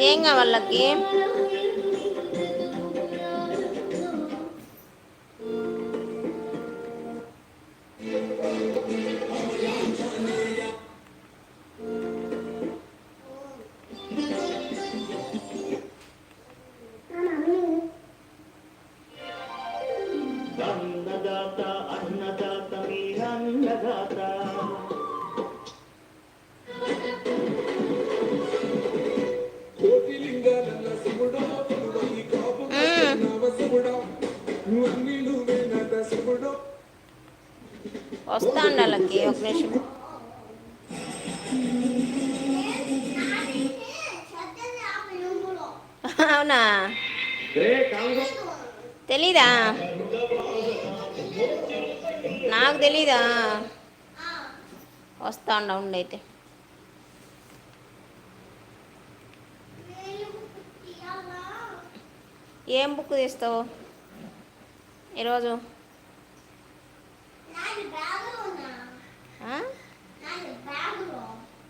ఏం కావాలి వస్తా వాళ్ళకి ఒక నిమిషం. అవునా? తెలీదా? నాకు తెలీదా? వస్తా ఉండ ఉండైతే. ఏం బుక్ తీస్తావు? ఈరోజు?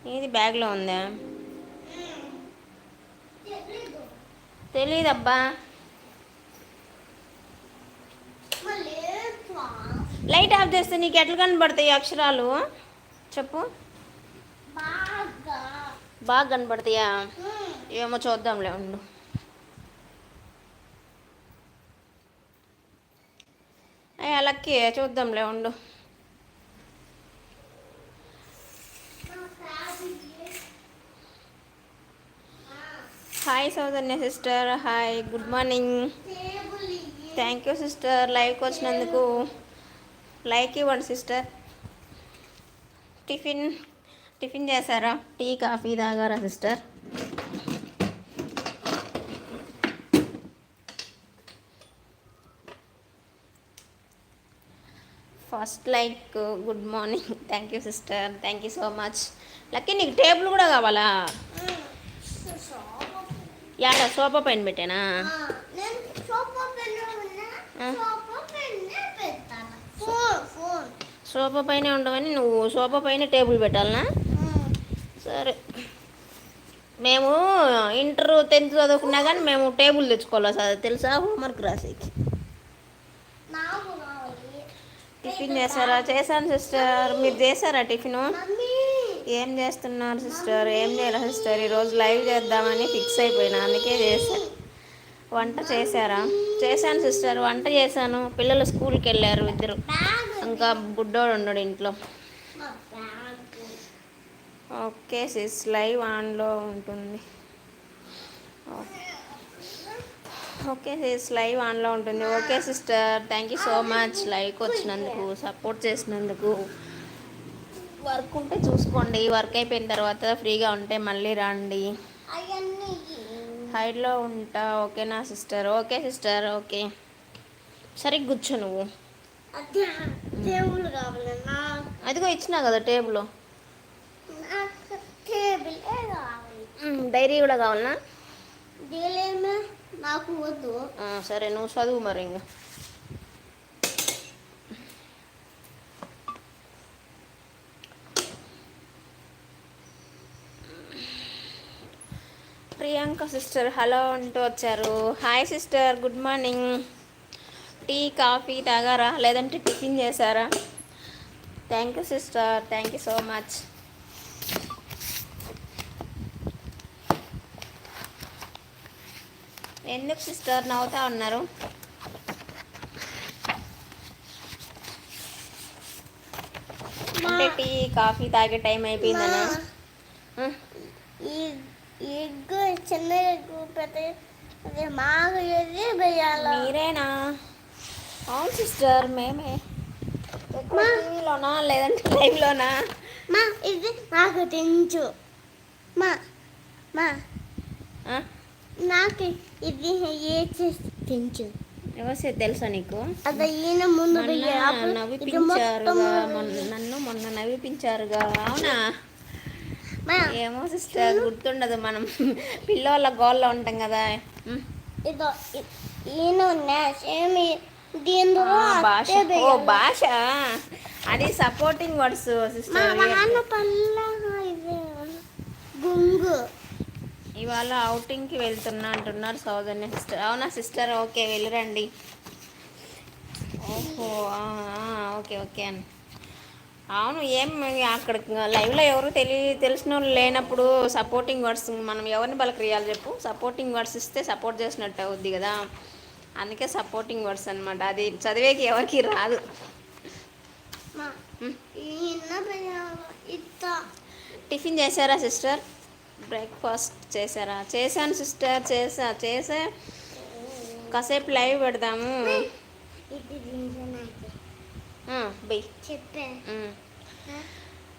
నీది బ్యాగ్లో ఉందా? తెలీదబ్బా. లైట్ ఆఫ్ చేస్తే నీకు ఎట్లా కనబడతాయి అక్షరాలు? చెప్పు. బాగా. కనబడతాయా? ఏమో చూద్దాంలే ఉండు. అయ్యి చూద్దాంలే ఉండు. Hi Soujanya sister hi good morning thank you sister లైవ్కి వచ్చినందుకు లైక్ ఇవ్వండి సిస్టర్ టిఫిన్ టిఫిన్ చేశారా? టీ కాఫీ తాగారా sister first like good morning. Thank you sister thank you so much lucky నీకు టేబుల్ కూడా కావాలా? యాడ సోఫా పైన పెట్టానా? సోఫా సోఫా పైన ఉండవని నువ్వు సోఫా పైన టేబుల్ పెట్టాలనా? సరే. మేము ఇంటర్ టెన్త్ చదువుకున్నా కానీ మేము టేబుల్ తెచ్చుకోవాలి సార్? తెలుసా? హోంవర్క్ రాసేకి నాకు కావాలి టిఫిన్ చేశారా? చేశాను సిస్టర్. మీరు చేశారా టిఫిన్? ఏం చేస్తున్నారు సిస్టర్? ఏం చేయాలి సిస్టర్? ఈరోజు లైవ్ చేద్దామని ఫిక్స్ అయిపోయినా అందుకే చేశాను వంట చేశారా? చేశాను సిస్టర్ వంట చేశాను. పిల్లలు స్కూల్కి వెళ్ళారు ఇద్దరు. ఇంకా బుడ్డోడు ఉన్నాడు ఇంట్లో. ఓకే సిస్ లైవ్ ఆన్లో ఉంటుంది. ఓకే. సిస్ లైవ్ ఆన్లో ఉంటుంది. Okay sister thank you so much లైవ్కి వచ్చినందుకు సపోర్ట్ చేసినందుకు. వర్క్ ఉంటే చూసుకోండి. వర్క్ అయిపోయిన తర్వాత ఫ్రీగా ఉంటే మళ్ళీ రండి. హైడ్లో ఉంటా. ఓకేనా సిస్టర్ ఓకే సిస్టర్ ఓకే. సరిగ్గా కూర్చో నువ్వు. అదిగో ఇచ్చినా కదా టేబుల్. డైరీ కూడా కావాలనా? నాకు వద్దు. సరే నువ్వు చదువు మరి ఇంకా. ప్రియాంక సిస్టర్ హలో అంటూ వచ్చారు. Hi sister good morning. Tea coffee తాగారా? లేదంటే టిఫిన్ చేశారా? Thank you sister thank you so much. ఎందుకు సిస్టర్ నవ్వుతా ఉన్నారు? అంటే టీ కాఫీ తాగే టైం అయిపోయిందనా. మీరేనా? అవును సిస్టర్ మేమే. టీవీలోనా లేదంటే లైవ్లోనా? మా ఇది నాకు తెంచు. మా మా? నాకు ఇది ఏ చేసి తెంచు. ఎవసే తెలుసా నీకు. మొన్న నవ్విపించారుగా నన్ను మొన్న నవ్విపించారుగా అవునా? ఏమో సిస్టర్ గుర్తుండదు మనం. పిల్లోళ్ళ గోల్లో ఉంటాం కదా. ఇదో ఈయన సేమ్ భాష. ఓ. భాష? అది సపోర్టింగ్ వర్డ్స్ సిస్టర్ గుంగు. ఇవాళ outing కి వెళ్తున్నా అంటున్నారు సౌజన్య సిస్టర్ అవునా సిస్టర్ ఓకే వెళ్ళిరండి. ఓహో ఓకే ఓకే అని. అవును ఏం అక్కడ లైవ్లో ఎవరు తెలియ తెలిసిన వాళ్ళు లేనప్పుడు సపోర్టింగ్ వర్డ్స్ మనం ఎవరిని పలకరియాలి చెప్పు? సపోర్టింగ్ వర్డ్స్ ఇస్తే సపోర్ట్ చేసినట్టు అవుద్ది కదా. అందుకే సపోర్టింగ్ వర్డ్స్ అనమాట అది చదివేకి ఎవరికి రాదు. టిఫిన్ చేశారా సిస్టర్ బ్రేక్ఫాస్ట్ చేశారా? చేశాను సిస్టర్ చేసా చేసే కాసేపు లైవ్ పెడదాము.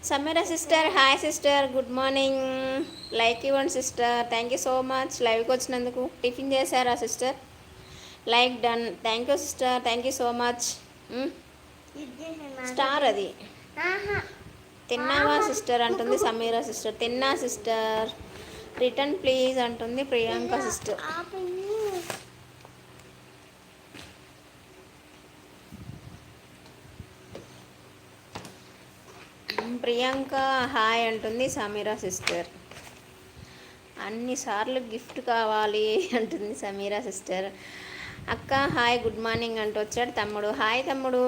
Sameera sister hi sister good morning. Like ఇవ్వండి sister. Thank you so much. లైవ్కి వచ్చినందుకు టిఫిన్ చేశారా sister? Like done. Thank you sister. Thank you so much. Star అది. ఆహా. తిన్నావా సిస్టర్? అంటుంది సమీరా సిస్టర్. తిన్నా సిస్టర్. రిటర్న్ ప్లీజ్ అంటుంది ప్రియాంక సిస్టర్. ప్రియాంక హాయ్ అంటుంది సమీరా సిస్టర్. అన్నిసార్లు గిఫ్ట్ కావాలి అంటుంది సమీరా సిస్టర్. అక్క హాయ్ గుడ్ మార్నింగ్ అంటూ వచ్చాడు తమ్ముడు. హాయ్ తమ్ముడు.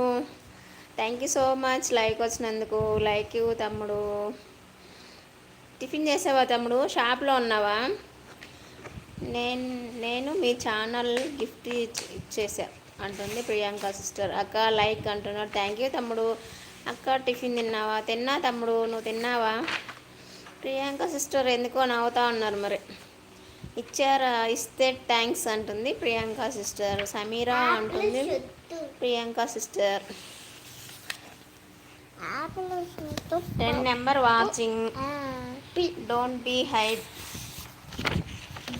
Thank you so much like వచ్చినందుకు లైక్ యూ తమ్ముడు. టిఫిన్ చేసావా తమ్ముడు? షాప్లో ఉన్నావా? నేను నేను మీ ఛానల్ గిఫ్ట్ ఇచ్- ఇచ్చేసా అంటుంది ప్రియాంక సిస్టర్ అక్క లైక్ అంటున్నాడు. థ్యాంక్ యూ తమ్ముడు. అక్క టిఫిన్ తిన్నావా? తిన్నా తమ్ముడు. నువ్వు తిన్నావా? ప్రియాంక సిస్టర్ ఎందుకో నవ్వుతా ఉన్నారు మరి. ఇచ్చారా? ఇస్తే థ్యాంక్స్ అంటుంది ప్రియాంక సిస్టర్ సమీరా అంటుంది Priyanka sister ten number watching don't be hide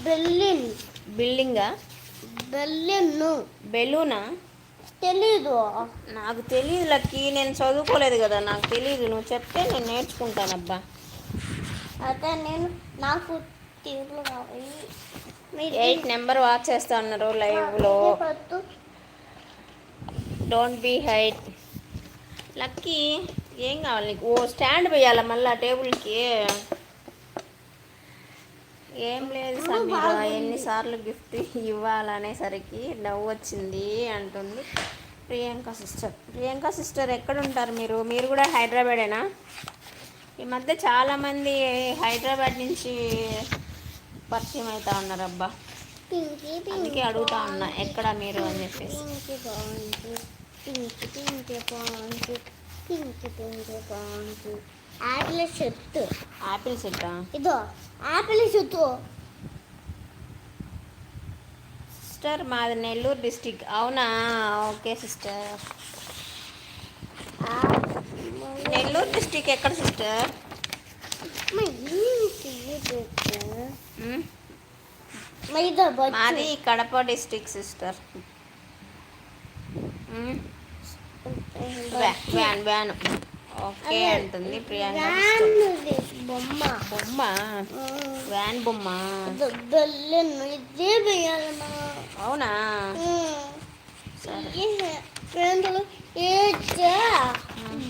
బెల్లిన్ బిల్డింగా బెల్లిన్ను బెలూనా తెలీదు. నాకు తెలియదు లక్కి. నేను చదువుకోలేదు కదా నాకు తెలియదు నువ్వు చెప్తే నేను నేర్చుకుంటానబ్బా అయితే నేను నాకు ఎయిట్ నెంబర్ వాచ్ చేస్తా ఉన్నారు లైవ్లో డోంట్ బీ హైట్ లక్కీ ఏం కావాలి నీకు? ఓ స్టాండ్ వేయాలా మళ్ళీ టేబుల్కి? ఏం లేదు సమీర ఎన్నిసార్లు గిఫ్ట్ ఇవ్వాలనేసరికి నవ్వు వచ్చింది అంటుంది ప్రియాంక సిస్టర్. ప్రియాంక సిస్టర్ ఎక్కడ ఉంటారు మీరు? మీరు కూడా హైదరాబాదేనా ఈ మధ్య చాలామంది హైదరాబాద్ నుంచి పరిచయం అవుతా ఉన్నారు అబ్బా అందుకే అడుగుతా ఉన్నా ఎక్కడ మీరు అని చెప్పేసి. పింకీ పింకీ పింకీ బాగుంది పింకీ పింకీ బాగుంది ఆపిల్ చెట్టు. ఆపిల్ సెట్టా ఇదో ఆపిల్ చెట్టు. సిస్టర్ మాది నెల్లూరు డిస్టిక్ అవునా? Okay sister. నెల్లూరు డిస్టిక్ ఎక్కడ సిస్టర్? మాది Kadapa district sister. Van van okay అంటుంది ప్రియాంక బొమ్మ. బొమ్మ? వ్యాన్ బొమ్మ. అవునా? గంటలు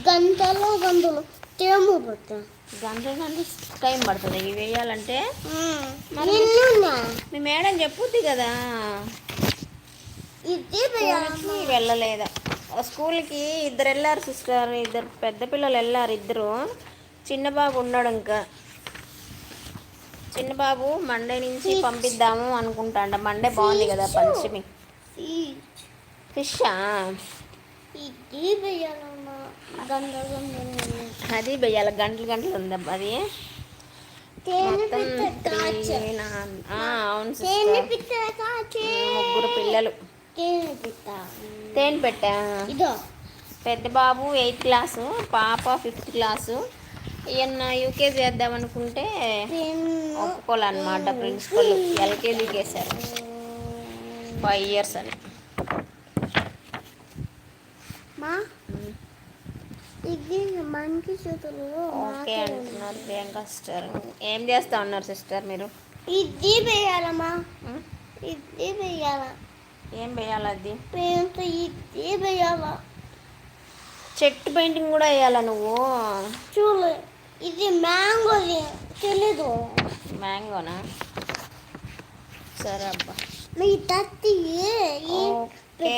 గంటలు గంటలు తేము పట్టా గంట గంట టైం పడుతుంది. ఇవి వేయాలంటే? మేడం చెప్పుద్ది కదా. స్కూల్కి వెళ్ళలేదా. స్కూల్కి ఇద్దరు వెళ్ళారు సిస్టర్ ఇద్దరు పెద్ద పిల్లలు వెళ్ళారు ఇద్దరు. చిన్న బాబు ఉన్నాడు ఇంకా. చిన్న బాబు మండే నుంచి పంపిద్దాము అనుకుంటాండ. మండే బాగుంది కదా పంచమి. ఫిషా? అది వెయ్యాల గంటలు గంటలు ఉందబ్బా అది? మొత్తం అవును ముగ్గురు పిల్లలు. తేనె పిట్ట ఇదో. పెద్ద బాబు ఎయిత్ క్లాసు పాప ఫిఫ్త్ క్లాసు. ఈయన యూకేజీ వేద్దాం అనుకుంటే ఒప్పుకోవాలన్నమాట ప్రిన్సిపల్. ఎల్కేజీకి వేశారు ఫైవ్ ఇయర్స్ అని. ఓకే అంటున్నారు ప్రియాంక సిస్టర్. ఏం చేస్తా ఉన్నారు సిస్టర్ మీరు? ఇది వేయాలమ్మా? ఇది వేయాల? ఏం వేయాలి అది పెయింట్ ఇది వేయాల చెట్టు పెయింటింగ్ కూడా వేయాలా నువ్వు చూడు ఇది మ్యాంగోది తెలీదు మ్యాంగోనా సరే అబ్బా మీ తత్తి ఓకే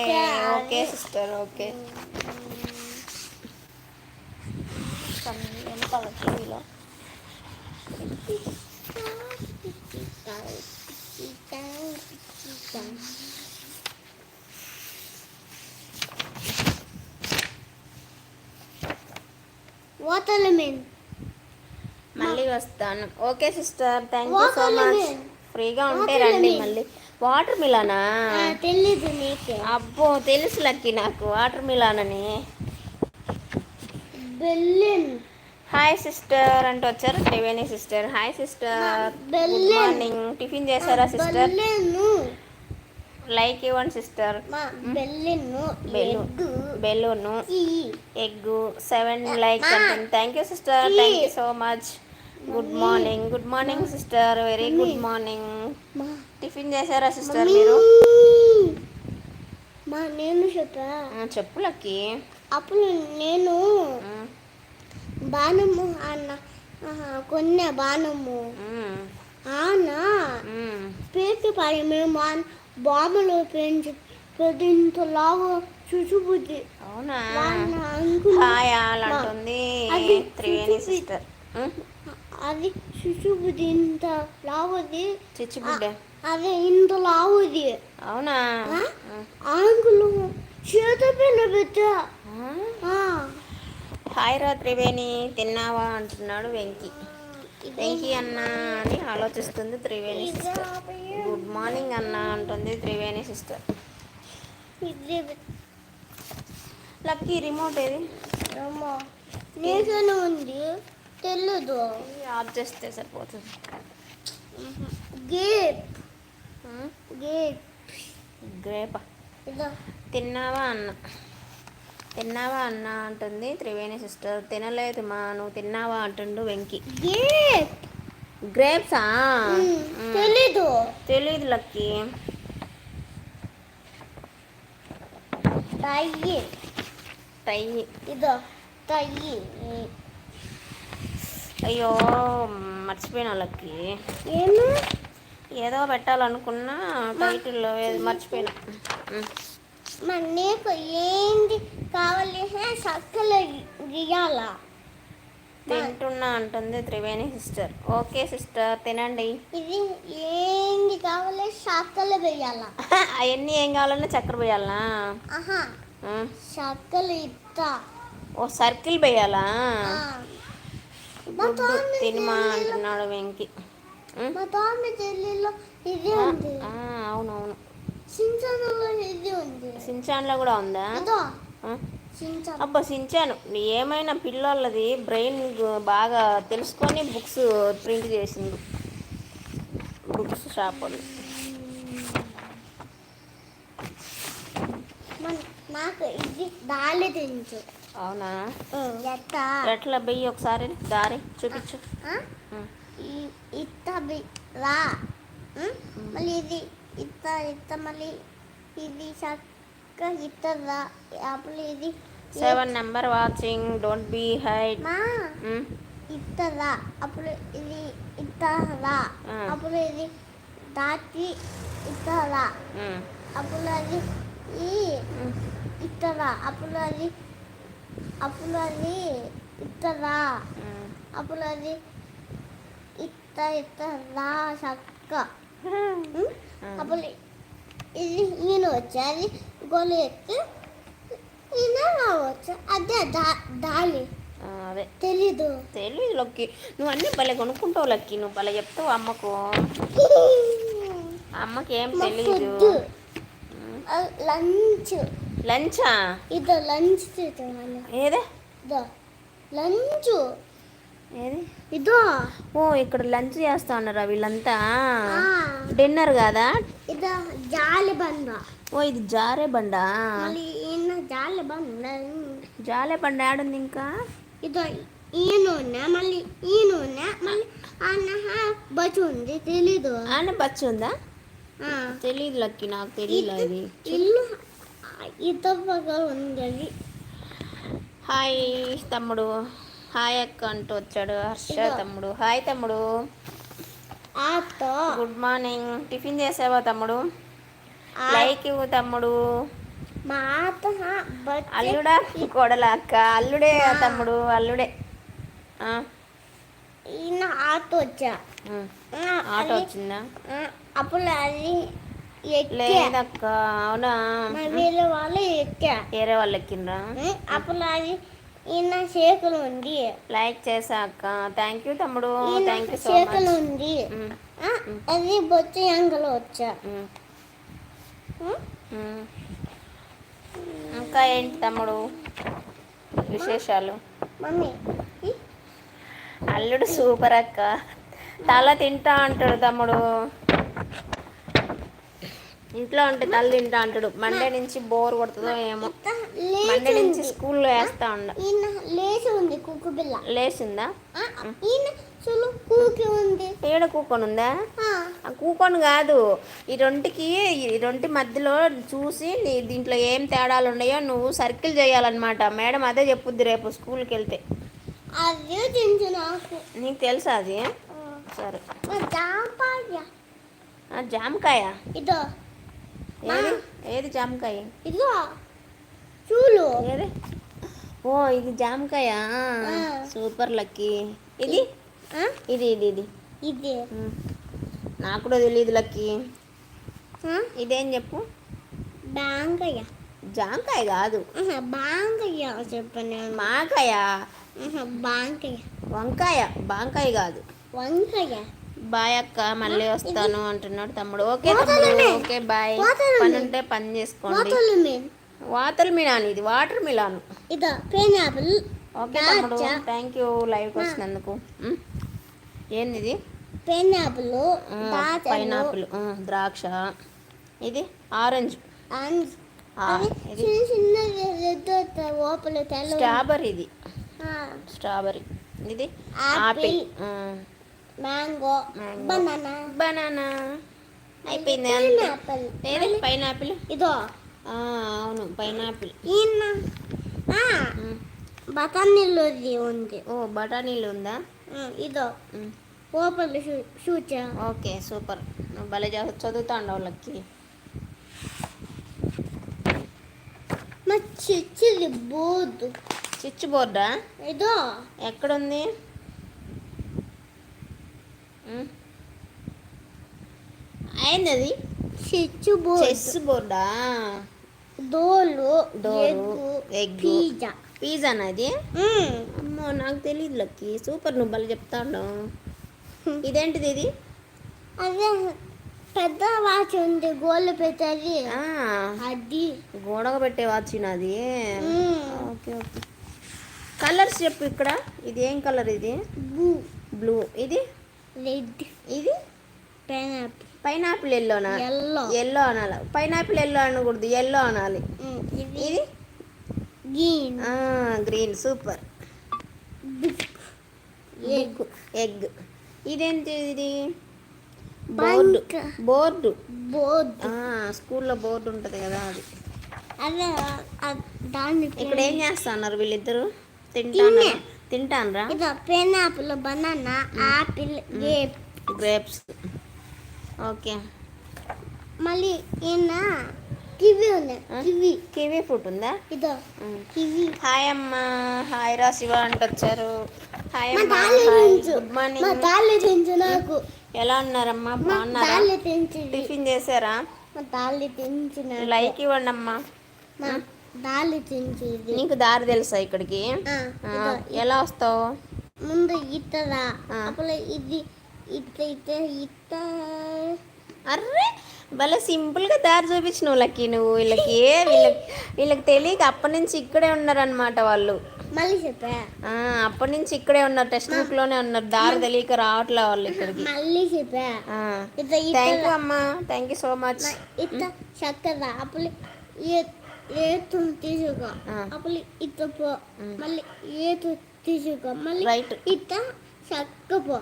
ఓకే సిస్టర్ ఓకే వెనకాల టీవీలో వాటర్ లెమన్ మళ్ళీ వస్తాను. Okay sister. Thank you so much. ఫ్రీగా ఉంటే. రండి మళ్ళీ. వాటర్ మిలానా తెలీదు నీకే. అబ్బో తెలుసు లక్కి నాకు. వాటర్ మిలాన్ అని. బెల్లిన్ హాయ్ సిస్టర్ అంటూ వచ్చారు. Triveni sister. Hi sister. Good. Morning tiffin చేశారా సిస్టర్? లైక్ ఇవ్వండి sister balloon egg egg seven like thank you sister. Thank you so much good morning good morning sister very good morning tiffin చేశారా sister. మీరు? మా నేను చెప్పా. Lucky. అప్పుడు నేను బాణము అన్న కొన్న బాణము. ఆన. పేకి పడి మేము ఆ బాంబులు పెంచి పెద్దంతలాగా చుచుబుద్ది అవునా? హాయ్ అంటుంది అది త్రివేణి చూపి- సిస్టర్. అది చుచుబుద్ది ఇంత లావుది చిచ్చుబుడ్డ అదే ఇంత లావుది అవునా? ఆ? మ్. అంకులు చేత పిల్ల? ఆ. హాయ్ రా త్రివేణి తిన్నావా అంటున్నాడు వెంకీ. వెంకీ అన్న అని ఆలోచిస్తుంది త్రివేణి సిస్టర్. గుడ్ మార్నింగ్ అన్న అంటుంది త్రివేణి సిస్టర్. లక్కీ రిమోట్ ఏది? నీకనే ఉంది తెలీదు. ఆఫ్ చేస్తే సరిపోతుంది. ఉమ్, గేట్ గ్రేప తిన్నావా అన్న? తిన్నావా అన్న అంటుంది. త్రివేణి సిస్టర్ తినలేదు మా నువ్వు తిన్నావా? అంటుండు వెంకీ. గ్రేప్సా? తెలీదు. తెలీదు లక్కీ. ఇదో తయ్యి అయ్యో మర్చిపోయినా లక్కీ. ఏమి? ఏదో పెట్టాలనుకున్నా టైటిల్లో మర్చిపోయినా. మరి నీకు ఏంటి కావాలి సక్కలు గీయాలా. తింటున్నా అంటుంది త్రివేణి సిస్టర్. ఓకే సిస్టర్ తినండి. ఇది ఏంటి కావాలి? సక్కలు వేయాలా అవన్నీ ఏం కావాలన్నా చక్కెర ఉమ్. సక్కలు ఇస్తా ఓ సర్కిల్ వేయాలా తోమి తినిమా అంటున్నాడు వెంకి. అవునవును. సించనలో కూడా ఉందా? అబ్బా సించాను. ఏమైనా పిల్లలది బ్రెయిన్ బాగా తెలుసుకొని బుక్స్ ప్రింట్ చేసింది. బుక్స్ షాప్ వాళ్ళు నాకు ఇది దాలి తెంచు అవునా? ఎట్లా బెయ్యి ఒకసారి? దారి చూపించు. రా? మళ్ళీ ఇది. ఇత్త ఇత్త మళ్ళీ ఇది చక్క ఇత్త రా అప్పుడు ఇది seven number watching don't be hide. మా ఇత్త రా అప్పుడు ఇది ఇత్త రా ఆ. అప్పుడు ఇది దాటి ఇత్త రా అప్పుడు అది ఈ ఇత్తరా అప్పుడు అది అప్పుడు అది ఇత్తరా అప్పుడు అది ఇత్త ఇత్త రా చక్క? అప్పుడు ఇది ఈయన వచ్చి గొలు ఎత్తి ఈయన రావచ్చు అదే దా దాలి అదే తెలీదు తెలియదు లక్కి నువ్వు అన్నీ భలే కొనుక్కుంటావు లక్కి నువ్వు భలే చెప్తావు అమ్మకు అమ్మకి ఏం తెలీదు లంచ్ లంచా ఇదో లంచ్ ఏదే లంచ్ ఏది? ఇదో. ఓ ఇక్కడ లంచ్ చేస్తా ఉన్నారా వీళ్ళంతా. డిన్నర్ కాదా? ఇదో జాలి బండ. ఓ ఇది జారే బండా? జాలి బండ జాలే పండు ఆడుంది ఇంకా? ఇదో ఈ నూనె మళ్ళీ ఈ నూనె మళ్ళీ అన్న బచ్చు ఉంది తెలీదు. ఆన బచ్చు ఉందా? ఆ, తెలియదు లక్కి నాకు తెలియదు అది. ఇల్లు ఇత ఉంది. హాయ్ తమ్ముడు. హాయ్ అక్క అంటూ వచ్చాడు హర్ష. తమ్ముడు. హాయ్ తమ్ముడు. Good morning. టిఫిన్ చేసావా తమ్ముడు? లైక్ ఇవ్వు తమ్ముడు. అల్లుడా? కొడల అక్క. అల్లుడే తమ్ముడు అల్లుడే. ఆటో వచ్చా. ఆటో వచ్చిందా? అప్పుడు అది లేదక్క అవునా? వేరే వాళ్ళు ఎక్కా. వేరే వాళ్ళు ఎక్కిండ్రా? అప్పుడు అది చేతులు ఉంది. లైక్ అక్క. థ్యాంక్ యూ తమ్ముడు. థ్యాంక్ యూ మచ్ ఉంది. అది బొచ్చు ఎంగలు వచ్చా? ఇంకా ఏంటి తమ్ముడు? విశేషాలు? మమ్మీ అల్లుడు సూపర్ అక్క. తల తింటా అంటాడు తమ్ముడు. ఇంట్లో ఉంటే తల తింటా అంటాడు. మండే నుంచి బోర్ కొడుతుందో ఏమో. మండే నుంచి స్కూల్లో వేస్తా ఉండ. ఈయన లేచి ఉంది కుక్కు పిల్ల. లేచిందా? ఏడ కూకొని ఉందా? ఆ, కూకొని కాదు. ఈ రెండుకి ఈ రెంటి మధ్యలో చూసి నీ దీంట్లో ఏం తేడాలు ఉన్నాయో నువ్వు సర్కిల్ చేయాలన్నమాట. మేడం అదే చెప్పుద్ది రేపు స్కూల్కి వెళ్తే నాకు. తెలుసా అది? సరే. జామకాయ? ఇదో. ఏది? ఏది? జామకాయ? ఇదో చూలు ఏది? ఓ ఇది జామకాయ. Super lucky. ఇది? ఆ, ఇది ఇది ఇది. ఇది. నాకు కూడా తెలియదు లక్కీ. ఇదేం చెప్పు? బాంగయ్య జామకాయ కాదు. బాంగయ్య చెప్పాను. మాకాయ. బాంగయ్య వంకాయ. బాంకాయ కాదు. వంకాయ. బాయ్ అక్క మళ్ళీ వస్తాను అంటున్నాడు తమ్ముడు. ఓకే తమ్ముడు. Okay bye. పని. ఉంటే పని చేసుకోండి. వాతలు మిలాన్ ఇది వాటర్ మిలాన్. ఓకే తమ్ముడు. థ్యాంక్ యూ లైవ్కి వచ్చినందుకు. ఏంది ఇది పైనాపిల్ పైనాపిల్ ద్రాక్ష. ఇది? ఆరెంజ్. అది ఇది? Strawberry strawberry. ఇది? ఆపిల్. మ్యాంగో. బనానా బనానా అయిపోయింది పైనాపిల్ ఏది? పైనాపిల్ ఇదో. ఆ, అవును పైనాపిల్ బఠానీలోది ఉంది ఓ బఠానీలు ఉందా? ఇదో. ఓపలు షూచ. Okay super. నువ్వు భలే చదువు- చదువుతా ఉండవు లక్కి. మా బోదు. చిచ్చు బోర్డా? ఇదో. ఎక్కడుంది? అది చిచ్చు బోదు chess బోర్డా? Door egg egg pizza. Pizza మ్మ్. అమ్మో నాకు తెలియదు లక్కి. సూపర్ నువ్వు భలే చెప్తా ఉండవు ఇదేంటిది ఇది? అదే పెద్ద వాచ్ ఉంది గోళ్ళు పెట్టేది. అది. గోడకు పెట్టే వాచ్ మ్మ్. Okay okay. కలర్స్ చెప్పు ఇక్కడ. ఇది ఏం కలర్ ఇది? బ్లూ. బ్లూ. ఇది? రెడ్. ఇది? పైనాపిల్. పైనాపిల్ ఎల్లోనా? ఎల్లో. ఎల్లో అనాలి. పైనాపిల్ ఎల్లో అనకూడదు ఎల్లో అనాలి. ఇది ఇది? Green. Green. Super. Egg egg. ఇదేంటి ఇది? బోర్డు. బోర్డు. బోర్డ్. స్కూల్లో బోర్డు ఉంటుంది కదా అది. అదే దాన్ని ఇక్కడ ఏం చేస్తున్నారు వీళ్ళిద్దరు? తింటాను తింటానరా? ఇదో pineapple banana apple grape grapes. Okay. మళ్ళీ ఈయన కివి ఉన్నాయి కివి. కివీ ఫ్రూట్ ఉందా? ఇదో. కివి. హాయ్ అమ్మా హాయ్ రా శివ అంట వచ్చారు హాయ్ మా అమ్మా గుడ్ మా మార్నింగ్. తాళ్ళు తించు నాకు. ఎలా ఉన్నారమ్మా? మా బాగున్నారా? టిఫిన్ చేశారా? మా తాళ్ళు తించు లైక్ ఇవ్వండి అమ్మా ఇది నీకు దారి తెలుసా ఇక్కడికి? ఎలా వస్తావు? ముందు ఆ. అప్పుడు ఇది ఇత ఇత ఇత అర్రే భలే సింపుల్గా దారి చూపించినావు లక్కీ నువ్వు. వీళ్ళకి వీళ్ళకి వీళ్ళకి తెలియక అప్పటి నుంచి ఇక్కడే ఉన్నారనమాట వాళ్ళు. మళ్ళీ చెప్పా? ఆ, అప్పటి నుంచి ఇక్కడే ఉన్నారు. టెక్స్ట్ బుక్లోనే ఉన్నారు. దారి తెలియక రావట్లే వాళ్ళు ఇక్కడికి. మళ్ళీ చెప్పా? థ్యాంక్ యూ అమ్మా. థ్యాంక్ యూ సో మచ్ ఇత చక్కర. అప్పుడు ఏతు తీసుగా ఆ. అప్పుడు ఇత పో. మళ్ళీ ఏతు తీసుగా మళ్ళీ Right. ఇత చక్కపో.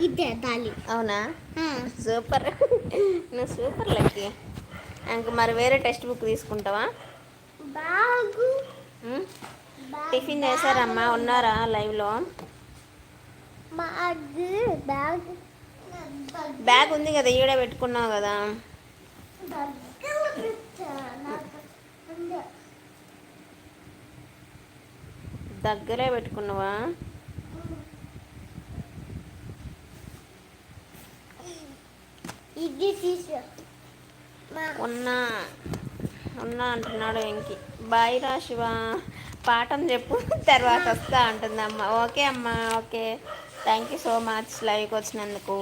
ఇదే దాలి అవునా. సూపర్. నువ్వు సూపర్ లక్కీ. ఇంక మరి వేరే టెక్స్ట్ బుక్ తీసుకుంటావా? బాగు. టిఫిన్ చేశారమ్మా ఉన్నారా లైవ్లో? బ్యాగ్. బ్యాగ్ ఉంది కదా ఈడ పెట్టుకున్నావు కదా దగ్గర పెట్టా. నాకు ఉంది. దగ్గరే పెట్టుకున్నావా? ఇది తీసా ఉన్నా ఉన్నా అంటున్నాడు వెంకి. బాయ్ రా శివ. పాఠం చెప్పు తర్వాత వస్తా అంటుంది అమ్మ. ఓకే అమ్మా okay. Thank you so much లైవ్కి వచ్చినందుకు.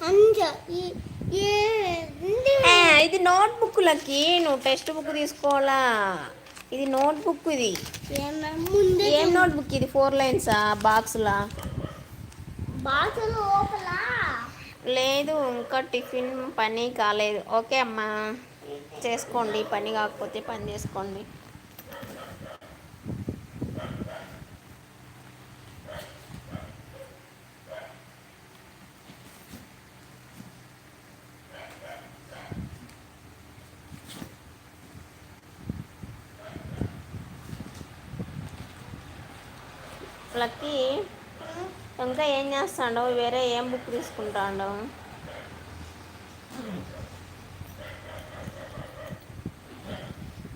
అంజ? ఏ, ఇది నోట్ బుక్లకి నువ్వు టెక్స్ట్ బుక్ తీసుకోవాలా? ఇది నోట్ బుక్ ఇది. ఏం నోట్ బుక్ ఇది? ఫోర్ లైన్సా? బాక్స్లా లోపల? లేదు ఇంకా టిఫిన్ పని కాలేదు. ఓకే అమ్మా. చేసుకోండి పని కాకపోతే పని చేసుకోండి. లక్కీ ఇంకా ఏం చేస్తాడు వేరే ఏం బుక్ తీసుకుంటాడు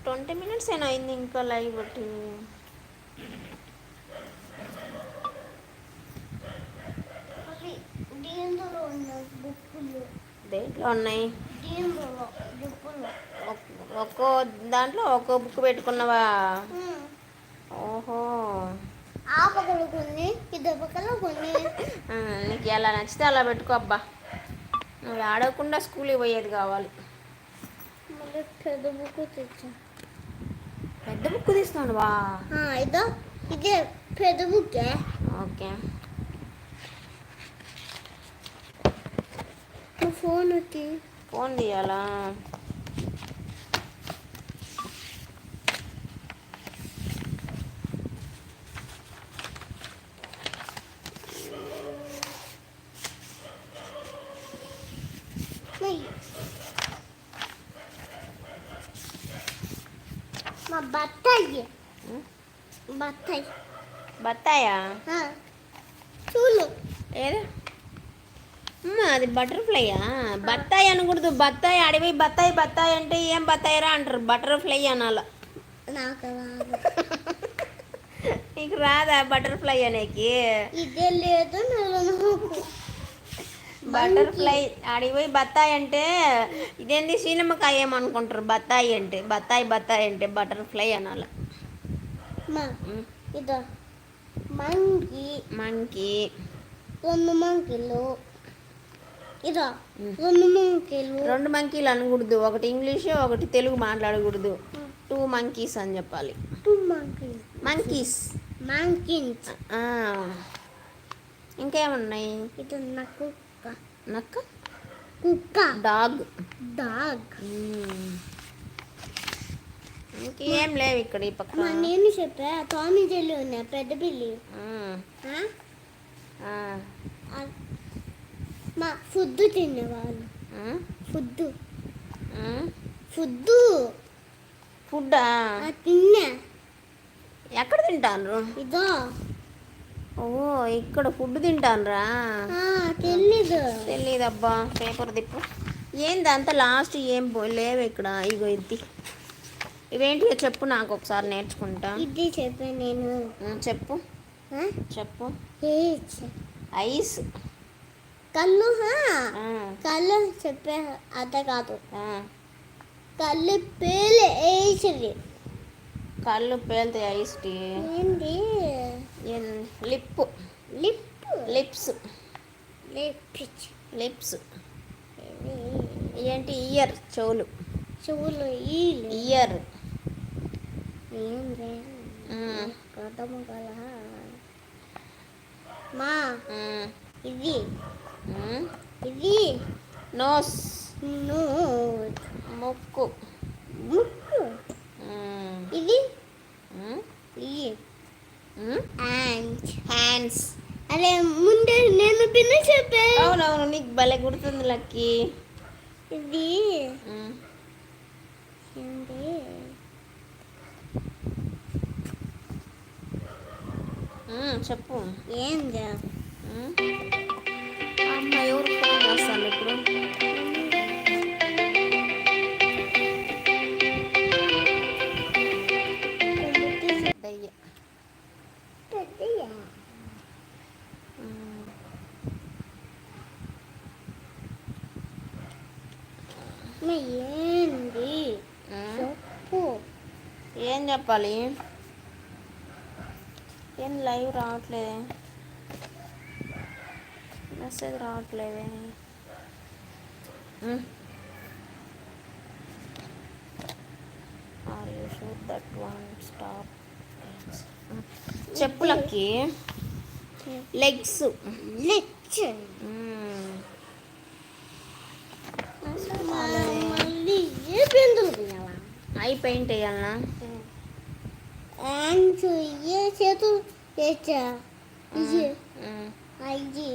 ట్వంటీ మినిట్స్ ఏనా అయింది ఇంకా లైవ్ అది దీంట్లో ఉన్నాయి? ఒక్కో దాంట్లో ఒక్కో బుక్ పెట్టుకున్నావా? ఆ పక్కన కొన్ని ఇద్దరు పక్కన కొన్ని నీకు ఎలా నచ్చితే అలా పెట్టుకో అబ్బా. నువ్వు ఆడకుండా స్కూల్కి పోయేది కావాలి. మళ్ళీ పెద్ద బుక్ తెచ్చా. పెద్ద బుక్ తీస్తున్నాడు వా ఇదో ఇదే పెద్ద బుక్కే. ఓకే. ఫోన్ వచ్చి ఫోన్ తీయాలా మా బత్తాయి ఉం? బత్తాయి ఆ, చూడు. ఏది? అమ్మ అది బటర్ఫ్లైయా బత్తాయి అనకూడదు. బత్తాయి అడివి బత్తాయి బత్తాయి అంటే ఏం బత్తాయిరా అంటారు? బటర్ఫ్లై అనాల. నాకు రాదు. బటర్ఫ్లై అనేకి? ఇదే లేదు బటర్ఫ్లై అడిగి బత్తాయి అంటే ఇదేంది? సీనమ్మకాయ ఏమనుకుంటారు? బత్తాయి అంటే బత్తాయి బత్తాయి అంటే బటర్ఫ్లై అనాల. ఇదో. మంకీ. మంకీ. రెండు మంకీలు. ఇదో? రెండు మంకీలు. రెండు మంకీలు అనకూడదు. ఒకటి ఇంగ్లీష్ ఒకటి తెలుగు మాట్లాడకూడదు. టూ మంకీస్ అని చెప్పాలి. టూ మంకీలు. మంకీస్. మంకీన్స్. ఇంకేమున్నాయి? ఇది నా కుక్క. నక్క? కుక్క. డాగ్. డాగ్. ఇంకేం లేవు ఇక్కడ ఈ పక్క. నేను చెప్పా టామీ జెల్లి ఉన్నాయి పెద్ద. ఆ, మా ఫుడ్ తినేవాళ్ళు. ఫుడ్. ఫుడ్ ఫుడ్డా. ఆ తిన్నా. ఎక్కడ తింటాను ఇదో. ఓ ఇక్కడ ఫుడ్ తింటానురా? ఆ, తెలీదు. తెలీదబ్బా పేపర్ తిప్పు. ఏంది అంత లాస్ట్ ఏం లేవు ఇక్కడ ఇగో ఇది. ఇవేంటి చెప్పు నాకు ఒకసారి నేర్చుకుంటా. ఇది చెప్పా నేను. చెప్పు? చెప్పు. ఐస్. కళ్ళు కళ్ళు చెప్పే అదే కాదు. కళ్ళు పేలు వేసింది కళ్ళు పేలుతాయి ఐస్ టీ. ఏంటి lip lip lips. Lip lips. ఏంటి? ఇయర్. చెవులు. చెవులు ఇయర్. ఏంటి గౌతమ కళ మా ఇది ఇది నోస్. నోట్ ముక్కు. ముక్కు. ఇది. ఇది హ్యాండ్స్ అరే ముందే నేను పిన్న చెప్పే. అవునవును నీకు భలే గుర్తుంది లక్కీ. ఇది. ఏంటి మ్మ్, చెప్పు. ఏంది? మ్మ్. అమ్మ ఎవరు ఫోన్ చేస్తాను ఇప్పుడు? ఏంది. చెప్పు. ఏం చెప్పాలి? ఏం లైవ్ రావట్లేదే. Message రావట్లేదే. Are you sure that one stop చెప్పులకి legs. Lecture మళ్ళీ ఏ పెందులు తినాలా ఐ పెయింట్ వేయాలనా అంచు ఏ చేతులు తెచ్చా ఇది మ్మ్. ఇది